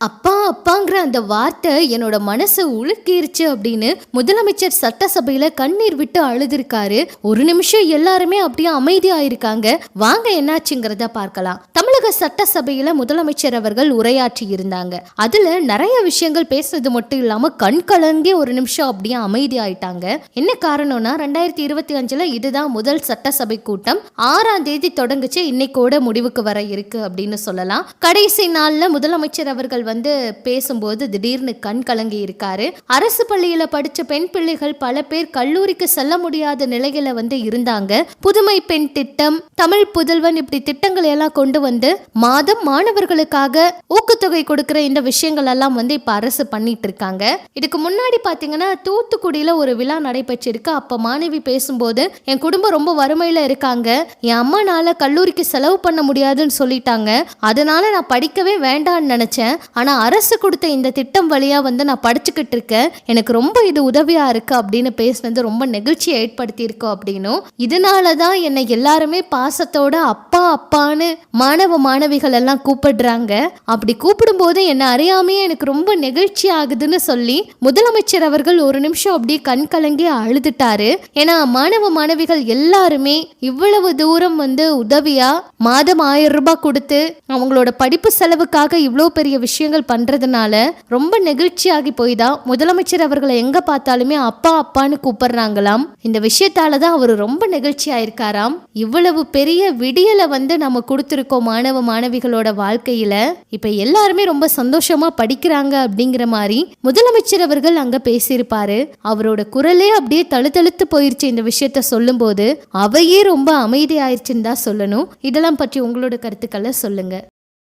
அப்பா அப்பாங்கிற அந்த வார்த்தை என்னோட மனசை உலுக்கிருச்சு அப்படின்னு முதலமைச்சர் சட்டசபையில கண்ணீர் விட்டு அழுதுருக்காரு. ஒரு நிமிஷம் எல்லாருமே அப்படியே அமைதியாயிருக்காங்க. வாங்க என்னாச்சுங்கிறத பார்க்கலாம். தமிழக சட்டசபையில முதலமைச்சர் அவர்கள் உரையாற்றி இருந்தாங்க. அதுல நிறைய விஷயங்கள் பேசுறது மட்டும் இல்லாம கண் கலங்கி ஒரு நிமிஷம் அப்படியே அமைதியாயிட்டாங்க. என்ன காரணம்னா ரெண்டாயிரத்தி இருபத்தி அஞ்சுல இதுதான் முதல் சட்டசபை கூட்டம். ஆறாம் தேதி தொடங்குச்சு. இன்னைக்கோட முடிவுக்கு வர இருக்கு அப்படின்னு சொல்லலாம். கடைசி நாள்ல முதலமைச்சர் அவர்கள் வந்து பேசும்போது திடீர்னு கண் கலங்கி இருக்காரு. அரசு பள்ளியில படிச்ச பெண் பிள்ளைகள் பல பேர் கல்லூரிக்கு செல்ல முடியாத நிலையில வந்து இருந்தாங்க. புதுமை பெண் திட்டம் தமிழ் புதல்வன் இப்படி திட்டங்களை எல்லாம் கொண்டு வந்து மாதம் மாணவர்களுக்காக ஊக்கத்தொகை கொடுக்கிற இந்த விஷயங்கள் எல்லாம் வந்து இப்ப அரசு பண்ணிட்டு இருக்காங்க. இதுக்கு முன்னாடி பாத்தீங்கன்னா தூத்துக்குடியில ஒரு விழா நடைபெற்றிருக்கு. அப்ப மாணவி பேசும்போது என் குடும்பம் ரொம்ப வறுமையில இருக்காங்க. என் அம்மானால கல்லூரிக்கு செலவு பண்ண முடியாதுன்னு சொல்லிட்டாங்க. அதனால நான் படிக்கவே வேண்டாம்னு நினைச்சேன். ஆனா அரசு கொடுத்த இந்த திட்டம் வழியா வந்து நான் படிச்சுக்கிட்டு இருக்கேன். எனக்கு ரொம்ப இது உதவியாக இருக்கு அப்படின்னு பேசினது ரொம்ப நெகிழ்ச்சியை ஏற்படுத்தியிருக்கோம் அப்படின்னும். இதனால தான் என்னை எல்லாருமே பாசத்தோட அப்பா அப்பா அப்பான்னு மாணவ மாணவிகள் எல்லாம் கூப்பிடுறாங்க. அப்படி கூப்பிடும்போது என்னை அறியாமையே எனக்கு ரொம்ப நெகிழ்ச்சி ஆகுதுன்னு சொல்லி முதலமைச்சர் அவர்கள் ஒரு நிமிஷம் அப்படியே கண் கலங்கி அழுதுட்டாரு. ஏன்னா மாணவ மாணவிகள் எல்லாருமே இவ்வளவு தூரம் வந்து உதவியா மாதம் ஆயிரம் ரூபாய் கொடுத்து அவங்களோட படிப்பு செலவுக்காக இவ்வளோ பெரிய விஷயங்கள் பண்றதுனால ரொம்ப நெகிழ்ச்சியாகி போய் தான் முதலமைச்சர் அவர்களை எங்க பார்த்தாலுமே அப்பா அப்பான்னு கூப்பிடுறாங்களாம். இந்த விஷயத்தால தான் அவர் ரொம்ப நெகிழ்ச்சி ஆயிருக்காராம். இவ்வளவு பெரிய விடியலை வந்து நம்ம கொடுத்துருக்கோம் மாணவ மாணவிகளோட வாழ்க்கையில. இப்ப எல்லாருமே ரொம்ப சந்தோஷமா படிக்கிறாங்க அப்படிங்கிற மாதிரி முதலமைச்சர் அவர்கள் அங்க பேசியிருப்பாரு. அவரோட குரலே அப்படியே தழுத்தழுத்து போயிருச்சு இந்த விஷயத்த சொல்லும்போது. அவையே ரொம்ப அமைதியாயிருச்சுன்னு தான் சொல்லணும். இதெல்லாம் பற்றி உங்களோட கருத்துக்களை சொல்லுங்க.